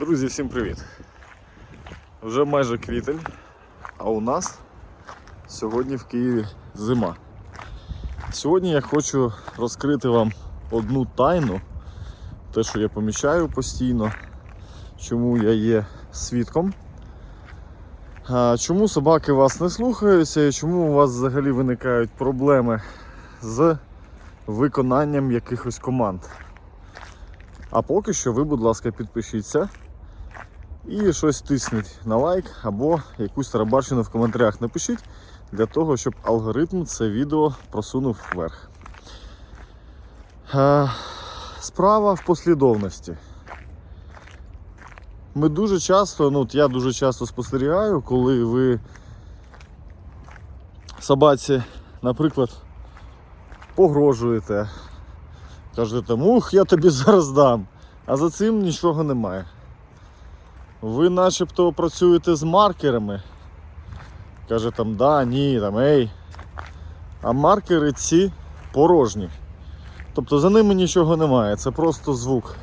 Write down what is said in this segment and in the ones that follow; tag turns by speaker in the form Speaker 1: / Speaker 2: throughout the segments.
Speaker 1: Друзі, всім привіт! Вже майже квітень, а у нас сьогодні в Києві зима. Сьогодні я хочу розкрити вам одну тайну, те, що я помічаю постійно, чому я є свідком. Чому собаки вас не слухаються і чому у вас взагалі виникають проблеми з виконанням якихось команд. А поки що ви, будь ласка, підпишіться і щось тисніть на лайк або якусь тарабарщину в коментарях напишіть для того, щоб алгоритм це відео просунув вверх. Е, Справа в послідовності. Ми дуже часто, ну от я дуже часто спостерігаю, коли ви собаці, наприклад, погрожуєте, кажете, ух, я тобі зараз дам. А за цим нічого немає. Ви начебто працюєте з маркерами. Каже там да, ні, там ей. А маркери ці порожні. Тобто за ними нічого немає, це просто звук.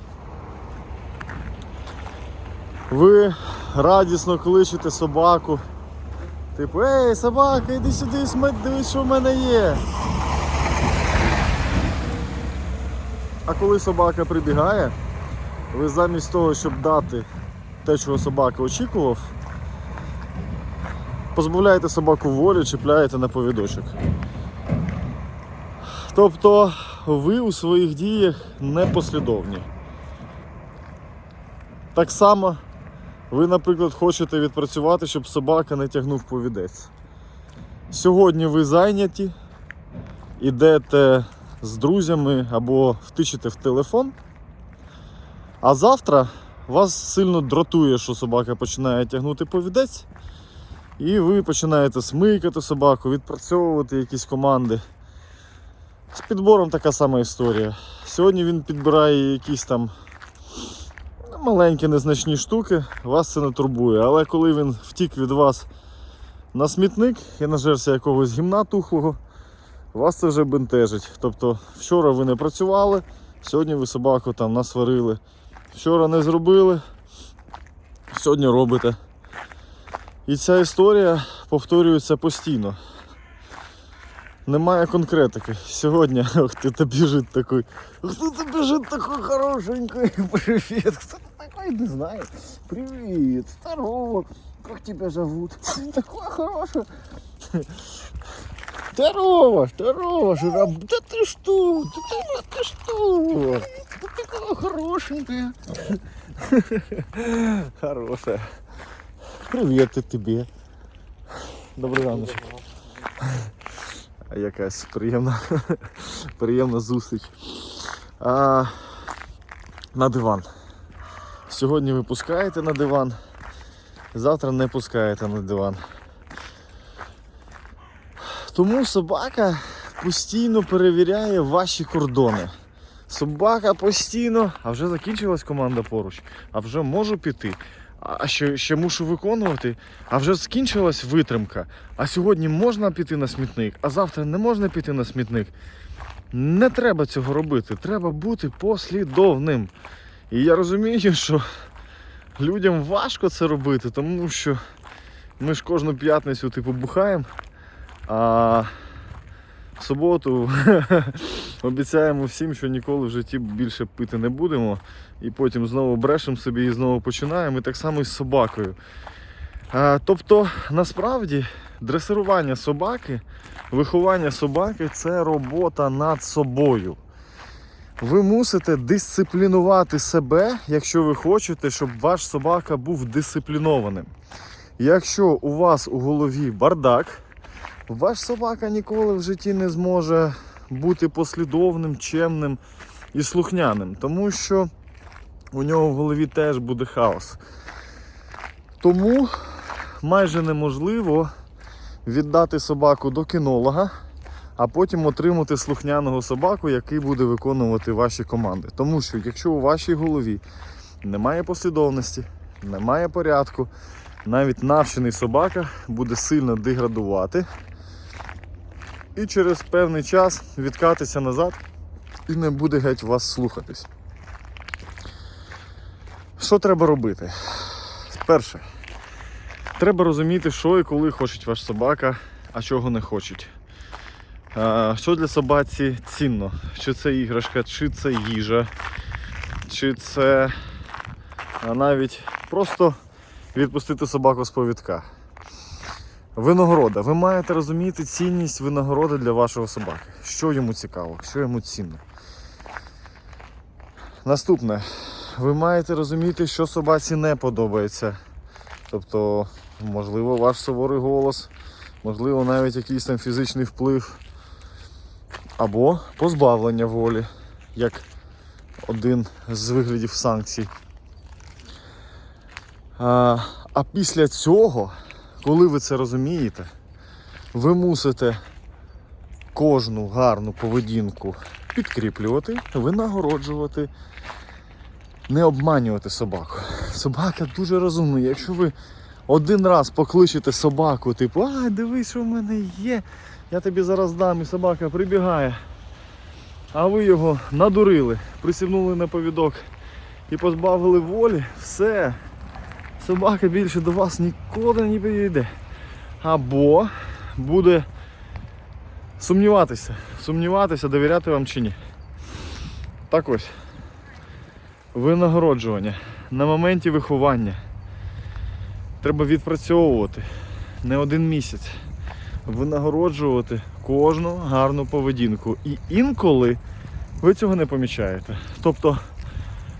Speaker 1: Ви радісно кличете собаку. Типу, ей, собака, іди сюди, дивись, що в мене є. А коли собака прибігає, ви замість того, щоб дати те, чого собака очікував, позбавляєте собаку волі, чіпляєте на повідочок. Тобто ви у своїх діях непослідовні. Так само ви, наприклад, хочете відпрацювати, щоб собака не тягнув повідець. Сьогодні ви зайняті, ідете з друзями або втичете в телефон, а завтра вас сильно дратує, що собака починає тягнути повідець, і ви починаєте смикати собаку, відпрацьовувати якісь команди. З підбором така сама історія. Сьогодні він підбирає якісь там ну, маленькі незначні штуки, вас це не турбує. Але коли він втік від вас на смітник і нажерся якогось гімна тухлого, вас це вже бентежить. Тобто вчора ви не працювали, сьогодні ви собаку там насварили. Вчора не зробили, сьогодні робите. І ця історія повторюється постійно. Немає конкретики. Сьогодні, ох ти біжить такий. Хто ти біжить такой хорошенький? Привіт. Хто ти такой? Не знаю. Привіт. Здорово. Как тебя зовут? Такой хороший. Здорово, здорово, жироб. Да ты что? Да ты, да ты что? Ты такая хорошенькая. Хорошая. Привет и тебе. Добрий раночок. А якась приємна, приємна зустріч. А, на диван. Сьогодні ви пускаєте на диван, завтра не пускаєте на диван. Тому собака постійно перевіряє ваші кордони. Собака постійно, а вже закінчилась команда поруч, а вже можу піти. А ще, ще мушу виконувати, а вже скінчилась витримка. А сьогодні можна піти на смітник, а завтра не можна піти на смітник. Не треба цього робити. Треба бути послідовним. І я розумію, що людям важко це робити, тому що ми ж кожну п'ятницю типу бухаємо, а в суботу обіцяємо всім, що ніколи в житті більше пити не будемо. І потім знову брешемо собі і знову починаємо. І так само і з собакою. А, тобто, насправді, дресирування собаки, виховання собаки це робота над собою. Ви мусите дисциплінувати себе, якщо ви хочете, щоб ваш собака був дисциплінованим. Якщо у вас у голові бардак, ваш собака ніколи в житті не зможе бути послідовним, чемним і слухняним, тому що у нього в голові теж буде хаос. Тому майже неможливо віддати собаку до кінолога, а потім отримати слухняного собаку, який буде виконувати ваші команди. Тому що якщо у вашій голові немає послідовності, немає порядку, навіть навчений собака буде сильно деградувати і через певний час відкатися назад і не буде геть вас слухатись. що треба робити? Перше, треба розуміти, що і коли хоче ваш собака, а чого не хочуть. Е, Що для собаці цінно? Чи це іграшка, чи це їжа, чи це навіть просто відпустити собаку з повідка. Винагорода. Ви маєте розуміти цінність винагороди для вашого собаки. Що йому цікаво, що йому цінно. Наступне. Ви маєте розуміти, що собаці не подобається. Тобто, можливо, ваш суворий голос, можливо, навіть якийсь там фізичний вплив, або позбавлення волі, як один з виглядів санкцій. А, а після цього, коли ви це розумієте, ви мусите кожну гарну поведінку підкріплювати, винагороджувати, не обманювати собаку. Собака дуже розумна. Якщо ви один раз покличете собаку, типу, а дивись, що в мене є, я тобі зараз дам, і собака прибігає. А ви його надурили, присягнули на повідок і позбавили волі, все. Собака більше до вас ніколи не підійде. Або буде сумніватися, сумніватися, довіряти вам чи ні. Так ось. Винагороджування на моменті виховання. Треба відпрацьовувати не один місяць. Винагороджувати кожну гарну поведінку. І інколи ви цього не помічаєте. Тобто,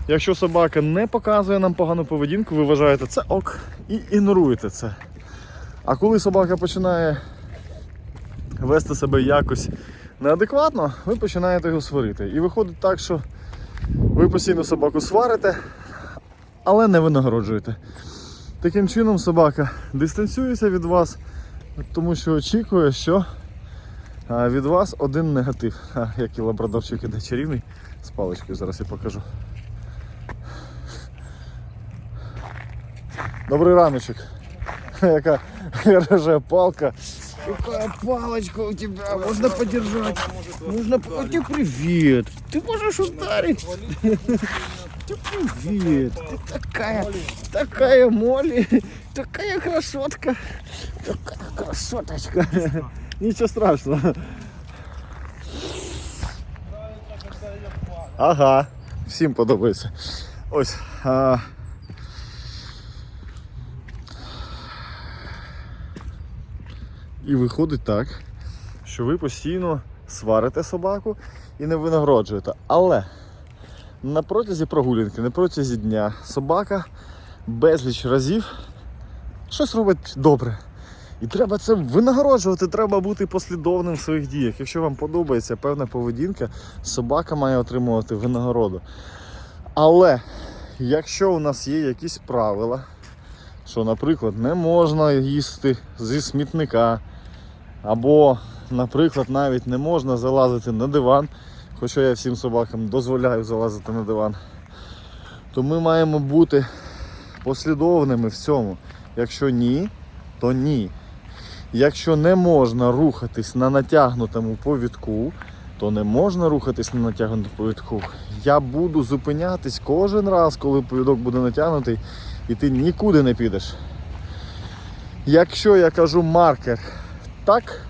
Speaker 1: якщо собака не показує нам погану поведінку, ви вважаєте це ок і ігноруєте це. А коли собака починає вести себе якось неадекватно, ви починаєте його сварити. І виходить так, що ви постійно собаку сварите, але не винагороджуєте. Таким чином собака дистанціюється від вас, тому що очікує, що від вас один негатив. Як і лабрадорчик іде чарівний з паличкою, зараз я покажу. Добрий раночок. Яка хорошая палка. Какая палочка у тебя, можно подержать. Можно... О, тебе привет. Ты можешь ударить. Ты привет. Ты такая, такая Молли, такая красотка. Такая красоточка. Ничего страшного. Ага, всім подобається. Ось. А... І виходить так, що ви постійно сварите собаку і не винагороджуєте. Але на протязі прогулянки, на протязі дня собака безліч разів щось робить добре. І треба це винагороджувати, треба бути послідовним в своїх діях. Якщо вам подобається певна поведінка, собака має отримувати винагороду. Але якщо у нас є якісь правила, що, наприклад, не можна їсти зі смітника, або, наприклад, навіть не можна залазити на диван, хоча я всім собакам дозволяю залазити на диван, то ми маємо бути послідовними в цьому. Якщо ні, то ні. Якщо не можна рухатись на натягнутому повідку, то не можна рухатись на натягнутому повідку. Я буду зупинятись кожен раз, коли повідок буде натягнутий, і ти нікуди не підеш. Якщо я кажу маркер так,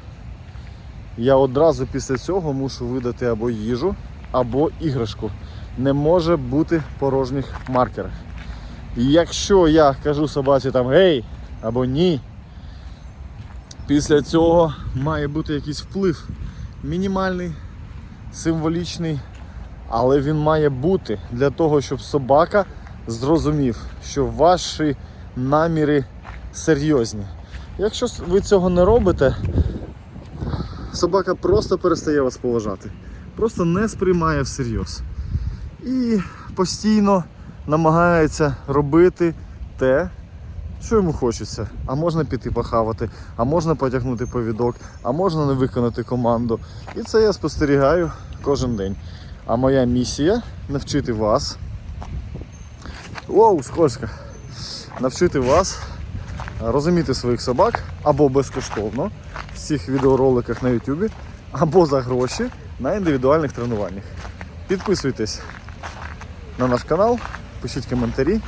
Speaker 1: я одразу після цього мушу видати або їжу, або іграшку. Не може бути порожніх маркерів. Якщо я кажу собаці там гей або ні, після цього має бути якийсь вплив. Мінімальний, символічний, але він має бути для того, щоб собака зрозумів, що ваші наміри серйозні. Якщо ви цього не робите, собака просто перестає вас поважати, просто не сприймає всерйоз. І постійно намагається робити те, що йому хочеться. А можна піти похавати, а можна потягнути повідок, а можна не виконати команду. І це я спостерігаю кожен день. А моя місія навчити вас. Воу, скользко. Навчити вас розуміти своїх собак або безкоштовно в цих відеороликах на Ютубі, або за гроші на індивідуальних тренуваннях. Підписуйтесь на наш канал, пишіть коментарі.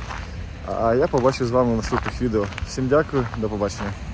Speaker 1: А я побачу з вами в наступних відео. Всім дякую, до побачення.